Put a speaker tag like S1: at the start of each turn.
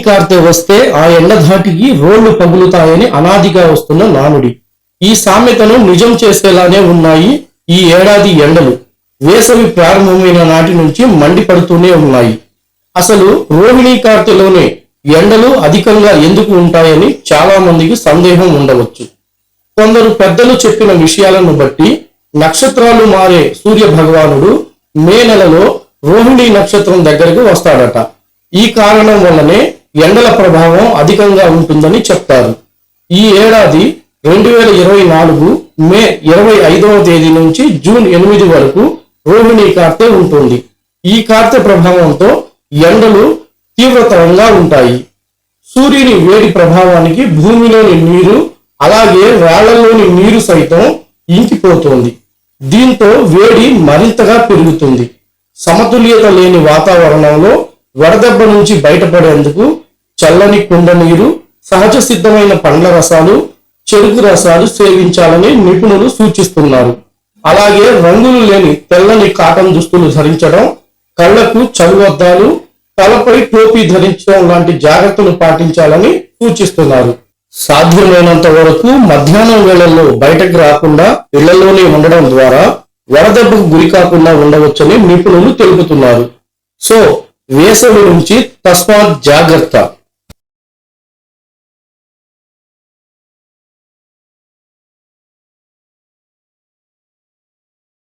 S1: కార్తె వస్తే ఆ ఎండ ధాటికి రోళ్ళు పగులుతాయని అనాదిగా వస్తున్న నానుడి. ఈ సామెతను నిజం చేసేలానే ఉన్నాయి ఈ ఏడాది ఎండలు. వేసవి ప్రారంభమైన నాటి నుంచి మండిపడుతూనే ఉన్నాయి. అసలు రోహిణీ కార్తెలోనే ఎండలు అధికంగా ఎందుకు ఉంటాయని చాలా మందికి సందేహం ఉండవచ్చు. కొందరు పెద్దలు చెప్పిన విషయాలను బట్టి నక్షత్రాలు మారే సూర్య భగవానుడు మే నెలలో రోహిణీ నక్షత్రం దగ్గరకు వస్తాడట. ఈ కారణం వల్లనే ఎండల ప్రభావం అధికంగా ఉంటుందని చెప్తారు. ఈ ఏడాది రెండు వేల ఇరవై నాలుగు మే ఇరవై ఐదవ తేదీ నుంచి జూన్ ఎనిమిది వరకు రోహిణి కార్తె ఉంటుంది. ఈ కార్తె ప్రభావంతో ఎండలు తీవ్రతరంగా ఉంటాయి. సూర్యుని వేడి ప్రభావానికి భూమిలోని నీరు అలాగే రాళ్ళలోని నీరు సైతం ఇంకిపోతుంది. దీంతో వేడి మరింతగా పెరుగుతుంది. సమతుల్యత లేని వాతావరణంలో వడదెబ్బ నుంచి బయటపడేందుకు చల్లని కుండ నీరు సహజ సిద్ధమైన పండ్ల రసాలు చెరుకు రసాలు సేవించాలని నిపుణులు సూచిస్తున్నారు. అలాగే రంగులు లేని తెల్లని కాటన్ దుస్తులు ధరించడం కళ్ళకు చలువద్దాలు తలపై టోపీ ధరించడం లాంటి జాగ్రత్తలు పాటించాలని సూచిస్తున్నారు. సాధ్యమైనంత వరకు మధ్యాహ్నం వేళల్లో బయటకు రాకుండా ఇళ్ళలోనే ఉండడం ద్వారా వడదెబ్బకు గురి కాకుండా ఉండవచ్చని నిపుణులు తెలుపుతున్నారు. సో వేసవి నుంచి తస్మాత్ జాగ్రత్త.